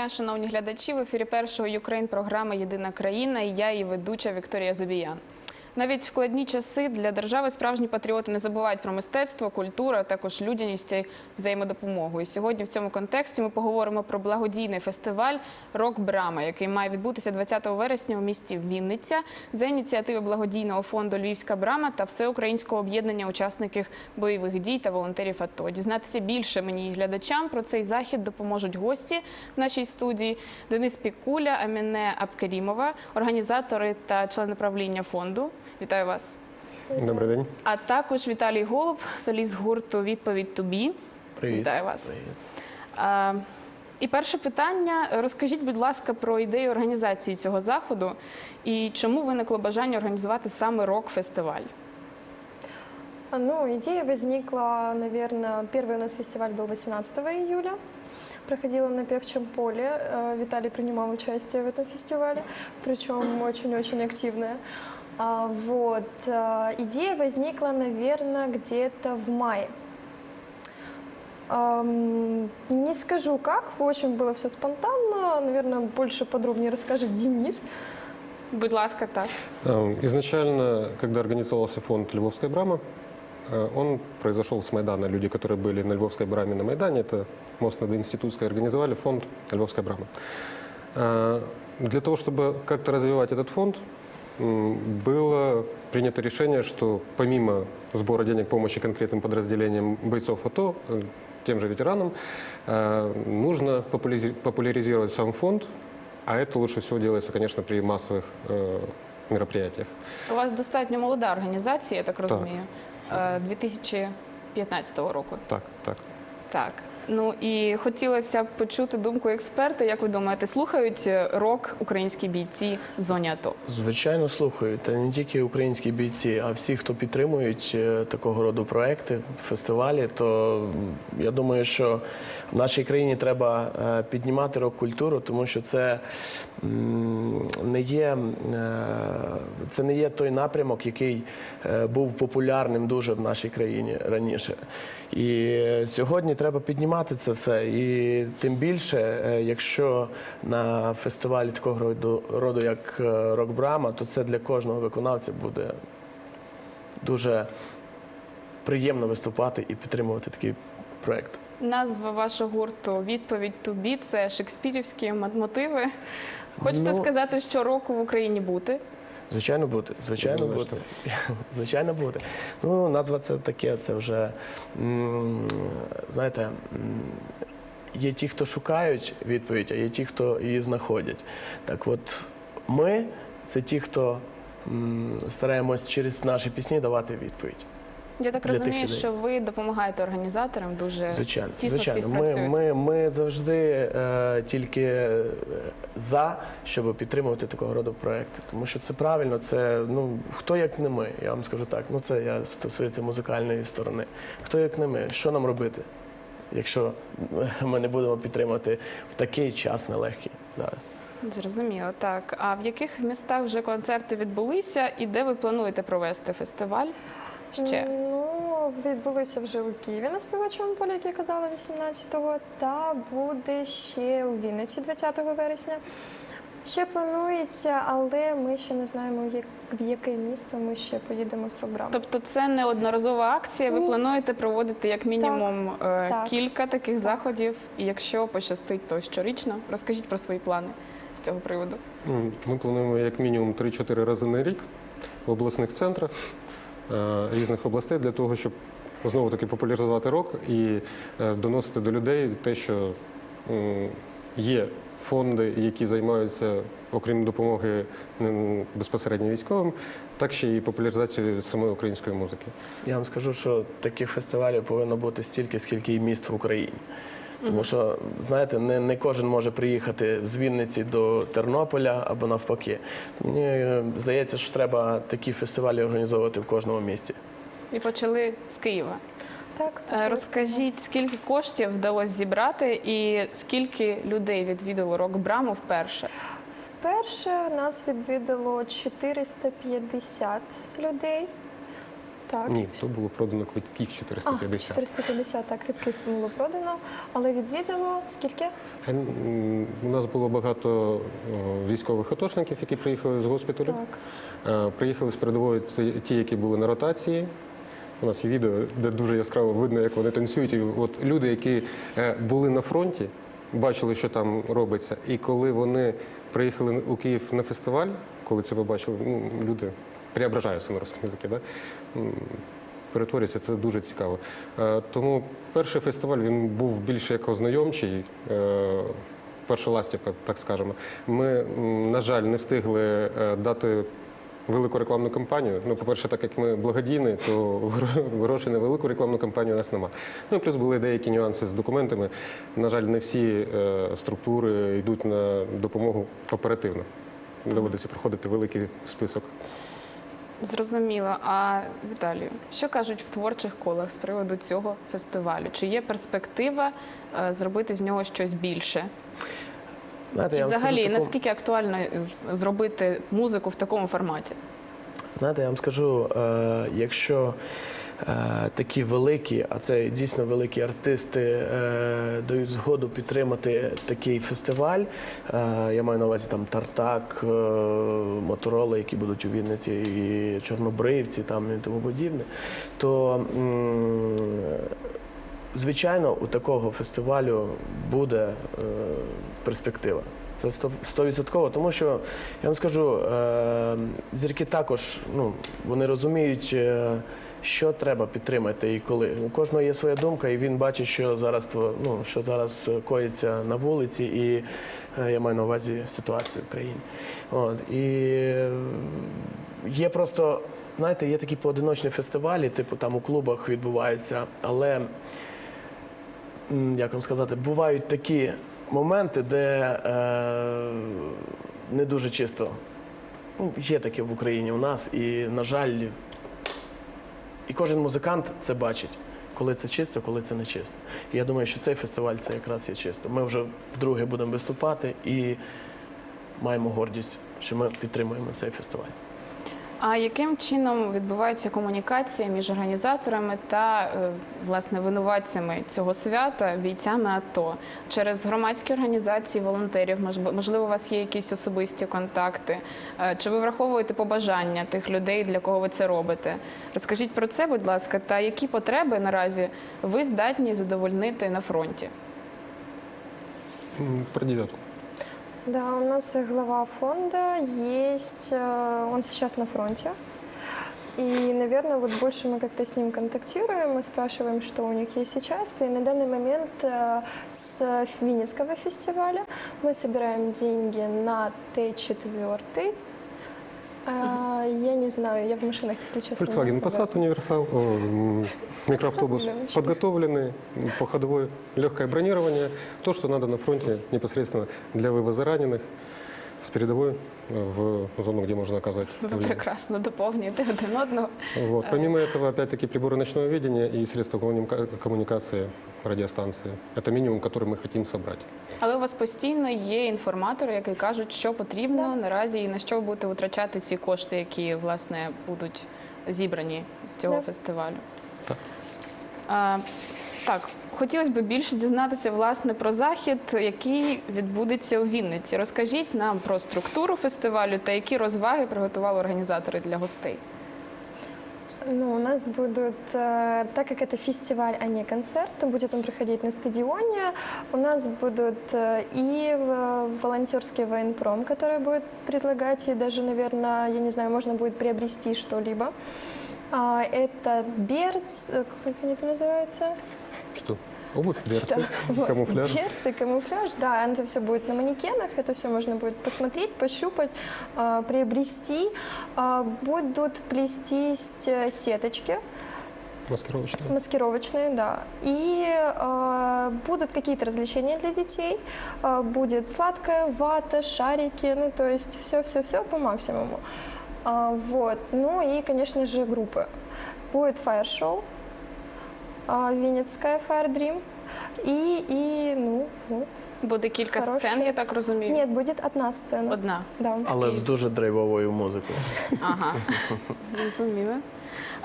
дня, шановні глядачі. В ефірі першого Юкрейн програми Єдина країна і я її ведуча Вікторія Забіян. Навіть в складні часи для держави справжні патріоти не забувають про мистецтво, культуру, а також людяність і взаємодопомогу. І сьогодні в цьому контексті ми поговоримо про благодійний фестиваль Рок Брама, який має відбутися 20 вересня у місті Вінниця за ініціативи благодійного фонду Львівська брама та всеукраїнського об'єднання учасників бойових дій та волонтерів АТО. Дізнатися більше мені і глядачам про цей захід допоможуть гості в нашій студії Денис Пікуля, Аміне Абкерімова, організатори та члени правління фонду. Вітаю вас. Добрий день. А також Віталій Голуб, соліст гурту Відповідь тобі. Привіт. Вітаю вас. Привіт. А, і перше питання: розкажіть, будь ласка, про ідею організації цього заходу і чому виникло бажання організувати саме рок-фестиваль? А, Ну, идея возникла, наверное, первый у нас фестиваль был 18 июля. Проходила на Певчем поле. Э, Виталий принимал участие в этом фестивале, причем очень-очень активное. А, Вот. э, Идея возникла, наверное, где-то в мае. Не скажу как, в общем, было все спонтанно. Наверное, больше подробнее расскажет Денис. Будь ласка, так. Изначально, когда организовался фонд «Львовская брама», э, он произошел с Майдана. Люди, которые были на Львовской браме на Майдане, это мост над Институтской, организовали фонд «Львовская брама». Э, Для того, чтобы как-то развивать этот фонд, было принято решение, что помимо сбора денег помощи конкретным подразделениям бойцов АТО, э, тем же ветеранам, э, нужно популяри- популяризировать сам фонд, а это лучше всего делается, конечно, при массовых э, мероприятиях. У вас достатньо молода організація, я так розумію, е, 2015 року. Так, так. Так. Ну і хотілося б почути думку експерта. Як ви думаєте, слухають е, рок українські бійці в зоні АТО? Звичайно, слухаю. Та не тільки українські бійці, а всі, хто підтримують е, такого роду проекти, фестивалі, то я думаю, що в нашій країні треба е, піднімати рок-культуру, тому що це не є, це не є той напрямок, який був популярним дуже в нашій країні раніше. І сьогодні треба піднімати це все. І тим більше, е, якщо на фестивалі такого роду, як е, Рок Брама, то це для кожного виконавця буде дуже приємно виступати і підтримувати такий проект. Назва вашого гурту Відповідь тобі це шекспірівські мотиви. Хочете Ну- сказати, що року в Україні бути? Звичайно, бути. Звичайно, буде. Звичайно, буде. Ну, назва це таке, це вже, знаєте, є ті, хто шукають відповідь, а є ті, хто її знаходять. Так от, ми це ті, хто стараємось через наші пісні давати відповідь. Я так Для розумію, людей. що ви допомагаєте організаторам дуже Звичайно, тісно звичайно. Ми, ми, ми завжди е, тільки е, за, щоб підтримувати такого роду проекти. Тому що це правильно, це ну хто як не ми, я вам скажу так. Ну це я стосується музикальної сторони. Хто як не ми, що нам робити, якщо ми не будемо підтримувати в такий час нелегкий зараз. Зрозуміло, так. А в яких містах вже концерти відбулися і де ви плануєте провести фестиваль? Ще Ну, відбулися вже у Києві на співочому полі, як я казала, 18-го, та буде ще у Вінниці 20 вересня. Ще планується, але ми ще не знаємо, в як- в яке місто ми ще поїдемо з програмою. тобто це не одноразова акція. Ви Ні. плануєте проводити як мінімум е, так. кілька таких заходів, і якщо пощастить, то щорічно. Розкажіть про свої плани з цього приводу. Ми плануємо як мінімум 3-4 рази на рік в обласних центрах е, різних областей для того, щоб знову таки популяризувати рок і е, доносити до людей те, що є фонди, які займаються, окрім допомоги безпосередньо військовим, так ще і популяризацією самої української музики. Я вам скажу, що таких фестивалів повинно бути стільки, скільки і міст в Україні. Тому що, знаєте, не, не кожен може приїхати з Вінниці до Тернополя або навпаки. Мені е, здається, що треба такі фестивалі організовувати в кожному місті. І почали з Києва. Так, Е, Розкажіть, скільки коштів вдалося зібрати, і скільки людей відвідало рок Браму вперше? Вперше нас відвідало 450 людей. Так. Ні, то було продано квитків А, 450. 450 так квитків було продано, але відвідало скільки? Е, У нас було багато військових атошників, які приїхали з госпіталю. Так. Е, Приїхали з передової ті- які були на ротації. У нас є відео, де дуже яскраво видно, як вони танцюють. І от люди, які е, були на фронті, бачили, що там робиться. І коли вони приїхали у Київ на фестиваль, коли це побачили, ну, люди преображаються на русском язикі, да? Перетворюється, це дуже цікаво. Е, Тому перший фестиваль він був більше як ознайомчий. е, Перша ластівка, так скажемо. Ми, на жаль, не встигли е, дати велику рекламну кампанію. Ну, по-перше, так як ми благодійні, то гро- грошей на велику рекламну кампанію у нас нема. Ну і плюс були деякі нюанси з документами. На жаль, не всі структури йдуть на допомогу оперативно. Доводиться проходити великий список. Зрозуміло. А Віталію, що кажуть в творчих колах з приводу цього фестивалю? Чи є перспектива е, зробити з нього щось більше? Знаєте, І я взагалі, таку- наскільки актуально зробити музику в такому форматі? Знаєте, я вам скажу, е, якщо такі великі, а це дійсно великі артисти е, дають згоду підтримати такий фестиваль, е, я маю на увазі там Тартак, е, Моторола, які будуть у Вінниці, і Чорнобривці там і тому подібне, то звичайно у такого фестивалю буде е, перспектива. Це стовідсотково, тому що я вам скажу, е, зірки також ну, вони розуміють, е, що треба підтримати і коли. У кожного є своя думка, і він бачить, що зараз ну, що зараз е, коїться на вулиці, і е, я маю на увазі ситуацію в країні. От, і е, є просто, знаєте, є такі поодиночні фестивалі, типу там у клубах відбуваються, але як вам сказати, бувають такі моменти, де е, не дуже чисто. Ну, є таке в Україні у нас, і, на жаль, і кожен музикант це бачить, коли це чисто, коли це не чисто. І я думаю, що цей фестиваль це якраз є чисто. Ми вже вдруге будемо виступати і маємо гордість, що ми підтримуємо цей фестиваль. А яким чином відбувається комунікація між організаторами та е, власне винуватцями цього свята, бійцями АТО через громадські організації, волонтерів? Можливо, у вас є якісь особисті контакти? Е, Чи ви враховуєте побажання тих людей, для кого ви це робите? Розкажіть про це, будь ласка, та які потреби наразі ви здатні задовольнити на фронті? Про девятку. Да, у нас глава фонда есть, э, он сейчас на фронте. И, наверное, вот больше мы как-то с ним контактируем, мы спрашиваем, что у них есть сейчас. И на данный момент э, с Винницкого фестиваля мы собираем деньги на Т4. А, Я не знаю, я в машинах, если честно. не Volkswagen особо Passat Универсал, о, м, микроавтобус Посмотрим. подготовленный, м, по ходовой, легкое бронирование, то, что надо на фронте непосредственно для вывоза раненых с передовой э, в зону, где можно оказать Ви влияние. прекрасно доповнюєте один одного. Вот. Помимо этого, опять-таки, приборы ночного видения и средства коммуника- коммуникации, радиостанции. Это минимум, который мы хотим собрать. Але у вас постійно є інформатори, які кажуть, що потрібно Да. наразі і на що ви будете витрачати ці кошти, які власне будуть зібрані з цього Да. фестивалю. Так. А, так, хотілося б більше дізнатися власне про захід, який відбудеться у Вінниці. Розкажіть нам про структуру фестивалю та які розваги приготували організатори для гостей. Ну, у нас будут, э, так как это фестиваль, а не концерт, будет он проходить на стадионе, у нас будут э, и в- волонтерский военпром, который будет предлагать, и даже, наверное, я не знаю, можно будет приобрести что-либо. А, Это берц, э, как они это называются? Что? Обувь, берцы, Да, вот, камуфляж. Берцы, камуфляж, да, это все будет на манекенах, это все можно будет посмотреть, пощупать, а, приобрести. А, Будут плестись э, сеточки, Маскировочные. Маскировочные, да. И э, будут какие-то развлечения для детей. Э, будет сладкая вата, шарики, ну то есть все-все-все по максимуму. А, вот. Ну и, конечно же, группы. Будет фаер-шоу, а, Винницкая Fire Dream. И, и, ну вот. Буде кілька Хороше. сцен, я так розумію. Нет, будет одна сцена. Одна. Да. Але з дуже драйвовою музикою. Ага, зрозуміло.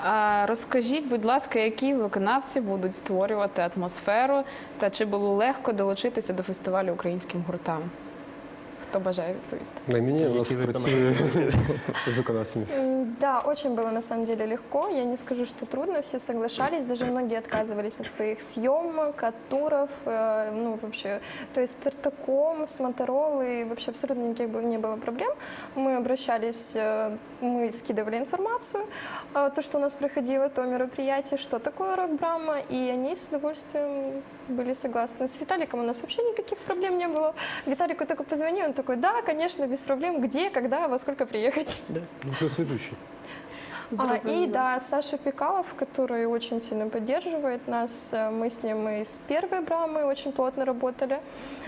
А розкажіть, будь ласка, які виконавці будуть створювати атмосферу та чи було легко долучитися до фестивалю українським гуртам? Хто бажає відповісти? На мені у нас Які працює з виконавцями. М, Да, очень было на самом деле легко. Я не скажу, что трудно, все соглашались, даже многие отказывались от своих съемок, от туров, э, ну вообще, то есть с Тартаком, с Моторолой, вообще абсолютно никаких бы- не было проблем. Мы обращались, э, мы скидывали информацию, э, то, что у нас проходило, то мероприятие, что такое рок-брама, и они с удовольствием были согласны. С Виталиком у нас вообще никаких проблем не было. Виталику только позвонил, он такой, да, конечно, без проблем, где, когда, во сколько приехать. Ну, плюс ведущий. А, и Зрозуміло. да, Саша Пикалов, который очень сильно поддерживает нас. Э, Мы с ним и с первой брамы очень плотно работали,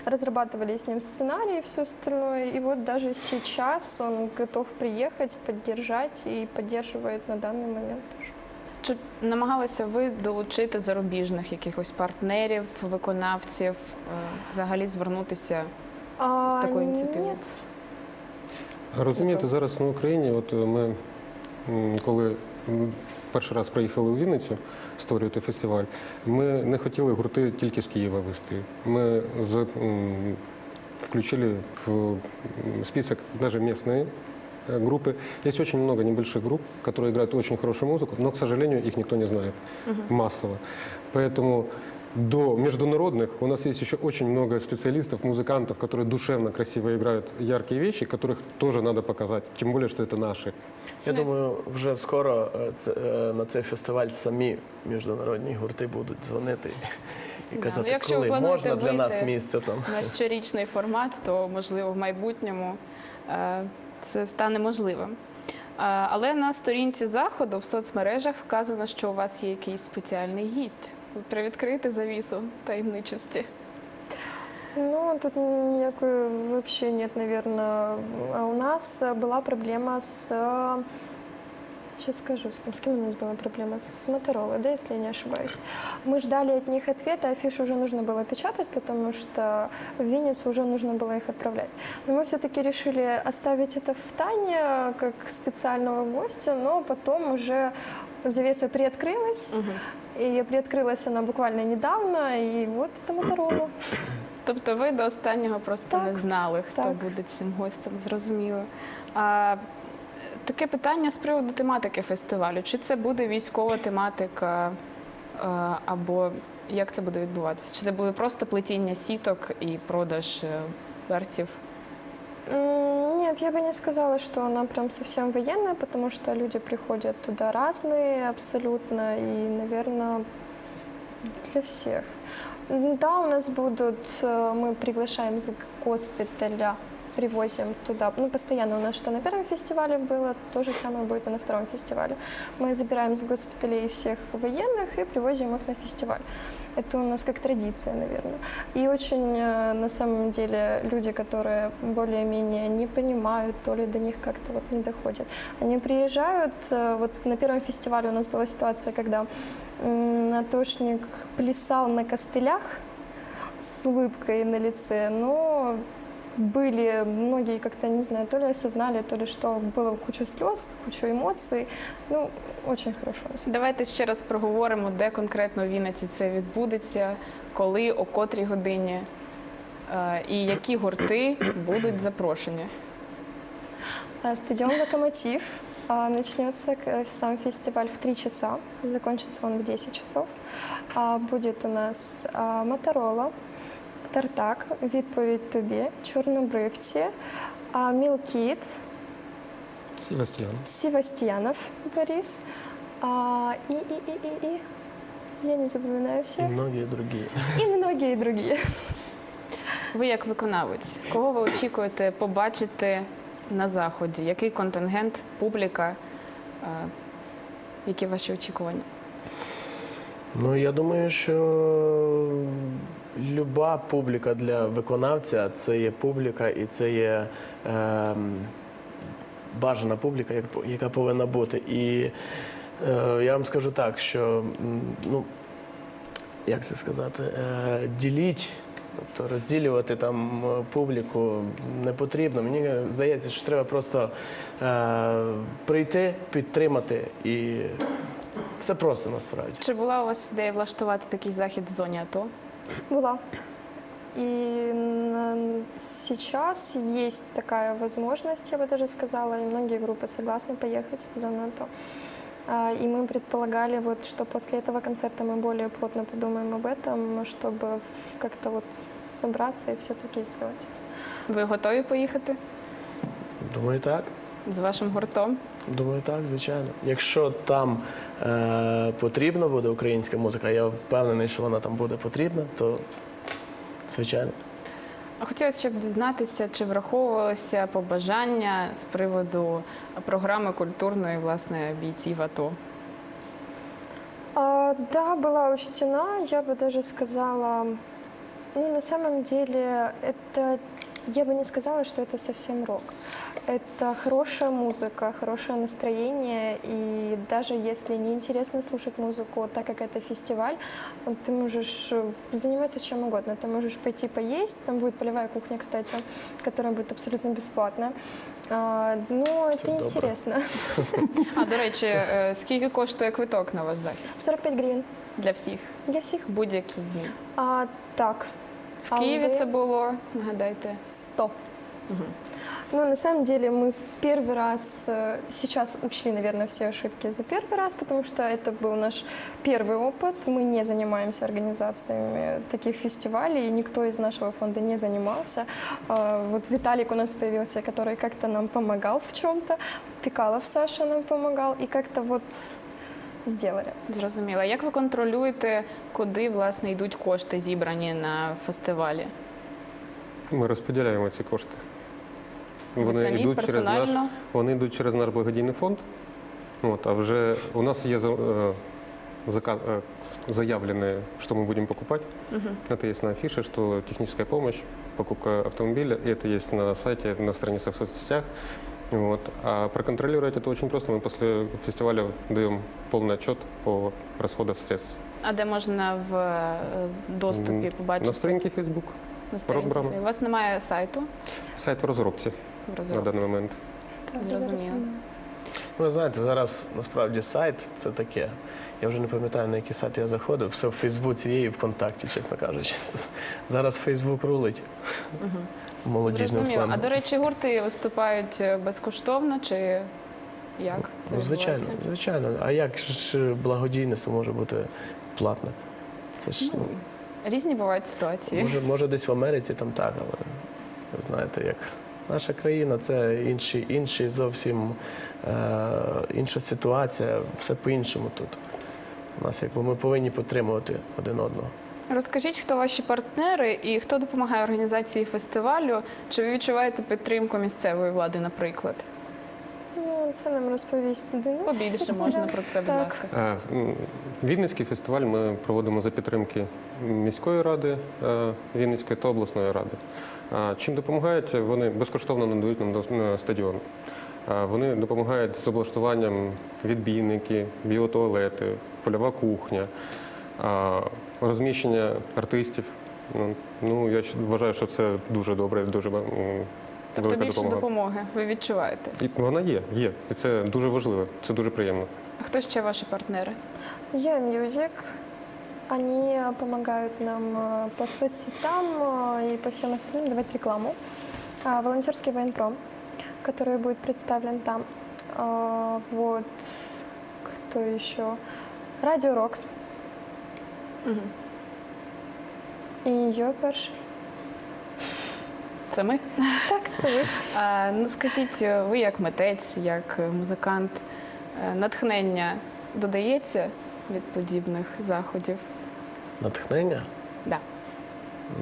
разрабатывали с ним сценарий и все остальное. И вот даже сейчас он готов приехать, поддержать и поддерживает на данный момент тоже. Чи намагалися ви долучити зарубіжних якихось партнерів, виконавців, е, взагалі звернутися? А, такой инициативой? Нет. Розумієте, зараз на Україні, от ми м, коли м, перший раз приїхали у Вінницю створювати фестиваль, ми не хотіли гурти тільки з Києва вести. Ми за- м, включили в м, список даже местные э, группы. Есть очень много небольших групп, которые играют очень хорошую музыку, но, к сожалению, их никто не знает массово. Поэтому до международных у нас есть еще очень много специалистов, музыкантов, которые душевно, красиво играют яркие вещи, которых тоже надо показать. Тем более, что это наши. Я думаю, вже скоро е, це- е, на цей фестиваль самі міжнародні гурти будуть дзвонити і Да, казати, ну, якщо ви коли плануєте можна для нас вийти місце там. на щорічний формат, то можливо в майбутньому е, це стане можливим. Е, Але на сторінці заходу в соцмережах вказано, що у вас є якийсь спеціальний гість. Ви Привідкрити завісу таємничості. Ну, тут никакой вообще нет, наверное. А У нас э, была проблема с... Сейчас скажу, с кем, с кем у нас была проблема? С Моторолой, да, если я не ошибаюсь. Мы ждали от них ответа, афишу уже нужно было печатать, потому что в Винницу уже нужно было их отправлять. Но мы все-таки решили оставить это в тайне, как специального гостя, но потом уже завеса приоткрылась, и приоткрылась она буквально недавно, и вот это Моторола. Тобто ви до останнього просто Так, не знали, хто так. буде цим гостем, зрозуміло. А, таке питання з приводу тематики фестивалю. Чи це буде військова тематика, а, або як це буде відбуватися? Чи це буде просто плетіння сіток і продаж е, перців? М, Нет, я бы не сказала, что она прям совсем военная, потому что люди приходят туда разные абсолютно, и, наверное, для всех. М, Да, у нас будут, э, мы приглашаем из госпиталя, привозим туда, ну, постоянно у нас что на первом фестивале было, то же самое будет и на втором фестивале. Мы забираем с госпиталей всех военных и привозим их на фестиваль. Это у нас как традиция, наверное. И очень, э, на самом деле, люди, которые более-менее не понимают, то ли до них как-то вот не доходит. Они приезжают, э, вот на первом фестивале у нас была ситуация, когда м, Атошник плясал на костылях с улыбкой на лице, но были многие как-то, не знаю, то ли осознали, то ли что, было куча слез, куча эмоций. Ну, очень хорошо. Давайте ще раз проговоримо, де конкретно в Вінниці це відбудеться, коли, о котрій годині е, і які гурти будуть запрошені. А, Стадион «Локомотив». А, Начнется к- сам фестиваль в 3 часа, закончится он в 10 часов. А, Будет у нас а, Моторола, Тартак, Відповідь тобі, Чорнобривці, а, Мілкіт, Севастьян. Севастьянов Борис а, и, и, и, и, и, я не запоминаю І всех, многі другі. и многие другие. Ви як виконавець, кого ви очікуєте побачити на заході? Який контингент, публіка? Е, Які ваші очікування? Ну я думаю, що люба публіка для виконавця це є публіка і це є ем, бажана публіка, як- яка повинна бути. І е, я вам скажу так, що ну, як це сказати, е, діліть. Тобто розділювати там е, публіку не потрібно. Мені здається, що треба просто е, прийти, підтримати і Все просто насправді. Чи була у вас ідея влаштувати такий захід в зоні АТО? Была. И н- сейчас есть такая возможность, я бы даже сказала, и многие группы согласны поехать в зону АТО. А, И мы предполагали, вот, что после этого концерта мы более плотно подумаем об этом, чтобы в- как-то вот собраться и все-таки сделать. Ви готові поїхати Думаю, так. з вашим гуртом? Думаю, так, звичайно. Якщо там е, потрібна буде українська музика, я впевнений, що вона там буде потрібна, то звичайно. А Хотілося ще б дізнатися, чи враховувалося побажання з приводу програми культурної власне бійців АТО. А, да, была учтена, я бы даже сказала, ну, на самом деле, это, я бы не сказала, что это совсем рок. Это хорошая музыка, хорошее настроение, и даже если не интересно слушать музыку, так как это фестиваль, ты можешь э, заниматься чем угодно. Ты можешь пойти поесть, там будет полевая кухня, кстати, которая будет абсолютно бесплатная. А, но это добре. интересно. А до речі, е, скільки коштує квиток на ваш захід 45 гривен для всіх для всех. будь-які дні? А, так. В Києві А, це було, нагадайте. 100. Ну, на самом деле, мы в первый раз э, сейчас учли, наверное, все ошибки за первый раз, потому что это был наш первый опыт. Мы не занимаемся организациями таких фестивалей, и никто из нашего фонда не занимался. А, Вот Виталик у нас появился, который как-то нам помогал в чем-то, Пикалов Саша нам помогал, и как-то вот сделали. Зрозуміло. Як ви контролюєте, куди власне йдуть кошти, зібрані на фестивалі? Ми розподіляємо ці кошти. Ви самі йдуть через наш, персонально? вони йдуть через наш благодійний фонд. От, а вже у нас є за- е, зака- е, заявленное, что мы будем покупать. Это есть на афише, что техническая помощь, покупка автомобиля, и это есть на сайте, на страницах в соцсетях. Вот. А проконтролировать это очень просто. Мы после фестиваля даем полный отчет по расходам средств. А де можна в е, доступі М, побачити? На сторінці Facebook. На сторінці. програма. У вас немає сайту Сайт в розробці в на розробці? даний момент. Так, Зрозуміло. зараз немає. Ну, Ви знаєте, зараз насправді сайт це таке. Я вже не пам'ятаю, на який сайт я заходив. Все в Фейсбуці є і ВКонтакті, чесно кажучи. Зараз Фейсбук рулить молодіжним Зрозуміло. А до речі, гурти виступають е, безкоштовно чи як це Ну, звичайно, відбувається? звичайно. А як ж благодійництво може бути платне? Це ж ну, Різні бувають ситуації. може, може десь в Америці там так, але ви знаєте, як наша країна це інші, інші зовсім е, інша ситуація, все по-іншому тут. У нас якби ми повинні підтримувати один одного. Розкажіть, хто ваші партнери і хто допомагає організації фестивалю? Чи ви відчуваєте підтримку місцевої влади, наприклад? Ну, це нам розповість Денис. Побільше можна про це, будь ласка. Е, Вінницький фестиваль ми проводимо за підтримки міської ради е, Вінницької та обласної ради. А Чим допомагають? Вони безкоштовно надають нам дос- на стадіон. Вони допомагають з облаштуванням відбійники, біотуалети, польова кухня, а, розміщення артистів. Ну, Ну, я щ- вважаю, що це дуже добре, дуже м, Тобто велика більше допомога. допомоги ви відчуваєте. І вона є, є. І це дуже важливо, це дуже приємно. А хто ще ваші партнери? Я Music. Они помогают нам э, по соцсетям э, и по всем остальным давать рекламу. А, Волонтерский военпром, который будет представлен там. А, Вот кто еще? Радио Рокс Мгм. и Йоперш. Це ми? Так, це ви. А, ну скажіть, ви як митець, як е, музикант, е, натхнення додається від подібних заходів? Натхнення? Да.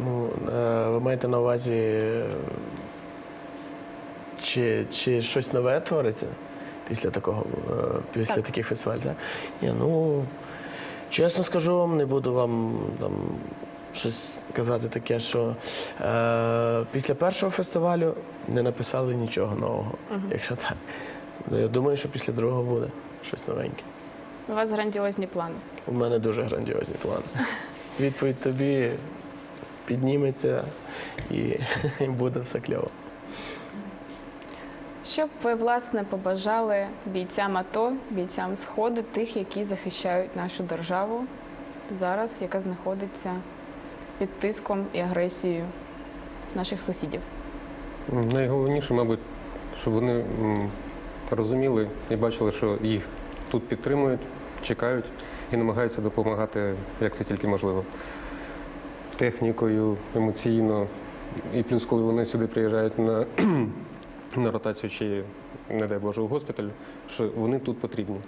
Ну, е, ви маєте на увазі, чи, чи щось нове твориться після такого, після Так. таких фестивалів? Так? Ні, ну, чесно скажу вам, не буду вам там щось казати таке, що е, після першого фестивалю не написали нічого нового, якщо так. Ну, я думаю, що після другого буде щось новеньке. У вас грандіозні плани. У мене дуже грандіозні плани. Відповідь тобі підніметься і, і буде все кльово. Що б ви власне побажали бійцям АТО, бійцям Сходу, тих, які захищають нашу державу зараз, яка знаходиться під тиском і агресією наших сусідів? Найголовніше, мабуть, щоб вони розуміли і бачили, що їх тут підтримують, чекають і намагаються допомагати, як це тільки можливо. Технікою, емоційно. І плюс, коли вони сюди приїжджають на, на ротацію чи, не дай Боже, у госпіталь, що вони тут потрібні,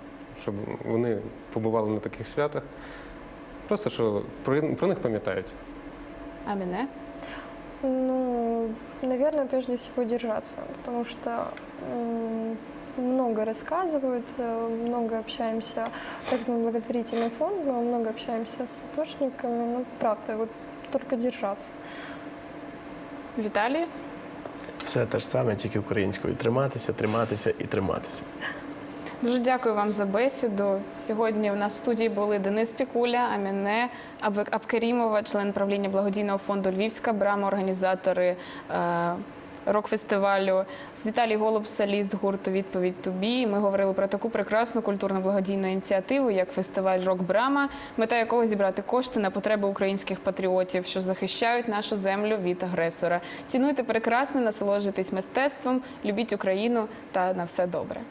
щоб вони побували на таких святах. Просто що про, про них пам'ятають. А мене? Ну, наверное, прежде всего держаться, потому что м, много рассказывают, э, много общаемся, так как мы благотворительный фонд, мы много общаемся с атошниками, ну, правда, вот только держаться. Віталій? Все те ж саме, тільки українською. Триматися, триматися і триматися. Дуже дякую вам за бесіду. Сьогодні в нас в студії були Денис Пікуля, Аміне Аб- Абкарімова, член правління благодійного фонду Львівська брама, організатори е, рок-фестивалю. Віталій Голуб, соліст гурту Відповідь тобі. Ми говорили про таку прекрасну культурно благодійну ініціативу, як фестиваль Рок Брама, мета якого зібрати кошти на потреби українських патріотів, що захищають нашу землю від агресора. Цінуйте прекрасне, насолоджуйтесь мистецтвом, любіть Україну та на все добре.